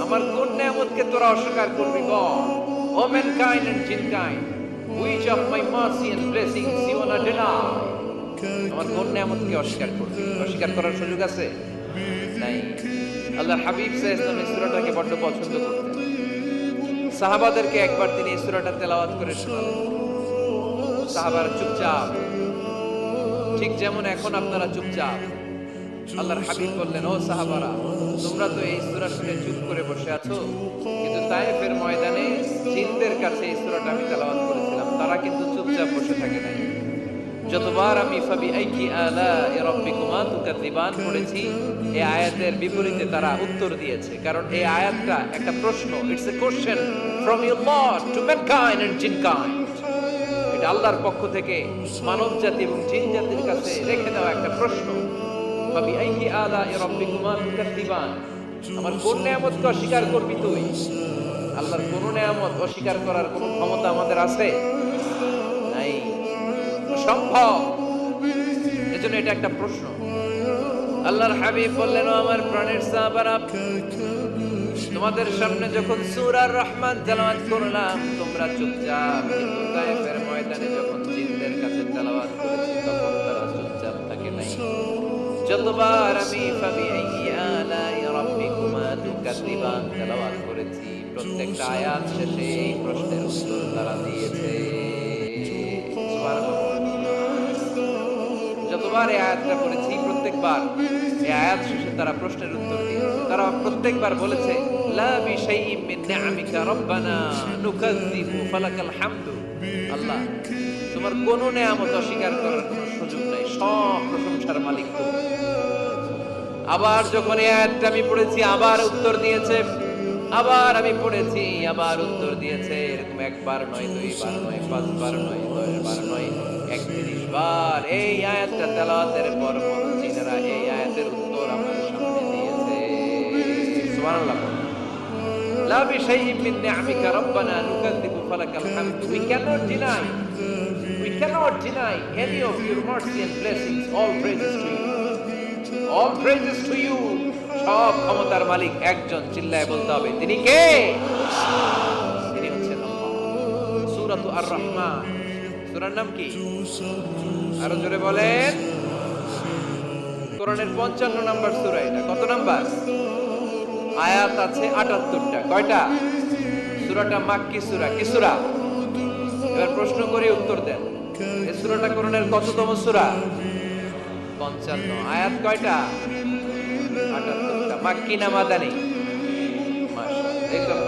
আমার কোন নিয়ামতকে তোরা অস্বীকার করবি ও and of my mercy and আমার কোন নিয়ামতকে অস্বীকার করবি? অস্বীকার করার সুযোগ আছে? নাই। আল্লাহর হাবিব সূরাটাকে বড্ড পছন্দ করতেন। সাহাবাদেরকে একবার তিনি সূরাটা তেলাওয়াত করে শোনালেন। চুপচাপ। ঠিক যেমন এখন আপনারা চুপচাপ। আল্লাহর হাবিব বললেন, ও সাহাবারা, তোমরা তো এই সূরা শুনে চুপ করে বসে আছো। কিন্তু তায়েফের ময়দানে জিনদের কাছে এই সূরাটা আমি তেলাওয়াত করেছিলাম। তারা কিন্তু চুপচাপ বসে থাকে নাই। যতবার আমি ফাবি আইকি আলা রব্বিকুমা তুকাদ্দিবান পড়েছি, এই আয়াতের বিপরীতে তারা উত্তর দিয়েছে। কারণ এই আয়াতটা একটা প্রশ্ন it's a question from your lord to mankind and jinnkind. এটা আল্লাহর পক্ষ থেকে মানব জাতি এবং জিন জাতির কাছে রেখে দেওয়া একটা প্রশ্ন। আমার কোন নিয়ামতকে অস্বীকার করবি তুই? আল্লাহর কোন নিয়ামত অস্বীকার করার কোন ক্ষমতা আমাদের আছে? নাই। সম্ভব এজন্য এটা একটা প্রশ্ন। আল্লাহর হাবিব বললেন আমার প্রাণের সাহাবারা, তোমাদের সামনে যখন সূরার রহমান তেলাওয়াত করলাম, তোমরা চুপচাপ ময়দানে যখন জিনদের কাছে তেলাওয়াত করেছি যতবার আমি ফাবি করেছি, প্রত্যেকটা প্রশ্নের তারা দিয়েছে। প্রত্যেকবার তারা প্রশ্নের উত্তর তারা প্রত্যেকবার বলেছে আল্লাহ, তোমার কোন নিয়ামত অস্বীকার করার সুযোগ নাই, সব প্রশংসার মালিক আবার যখন একটা আমি পড়েছি, আবার উত্তর দিয়েছে। আবার আমি পড়েছি, আবার উত্তর দিয়েছে। এরকম একবার নয়, দুইবার নয়, পাঁচবার নয়, দশবার নয় একত্রিশ বার এই আয়াতটা তেলাতের পর মনোজিনেরা এই আয়াতের উত্তর আমার সামনে দিয়েছে। সুবহানাল্লাহ লা বিশাইইন মিন নিআমিকা all praises to you. সব ক্ষমতার মালিক একজন চিল্লায় বলতে হবে। তিনি কে? তিনি হচ্ছেন সূরাত আর রহমান সূরার নাম কি? আরও জোরে বলেন। কোরআনের পঞ্চান্ন নাম্বার সূরা এটা। কত নাম্বার? আয়াত আছে আটাত্তরটা। কয়টা? সূরাটা মাক্কি সূরা। কি সূরা? এবার প্রশ্ন করে উত্তর দেন। এই সূরাটা কোরআনের কততম সূরা? পঞ্চান্ন। আয়াত কয়টা? আটাত্তরটা। নামাদানি দেখলাম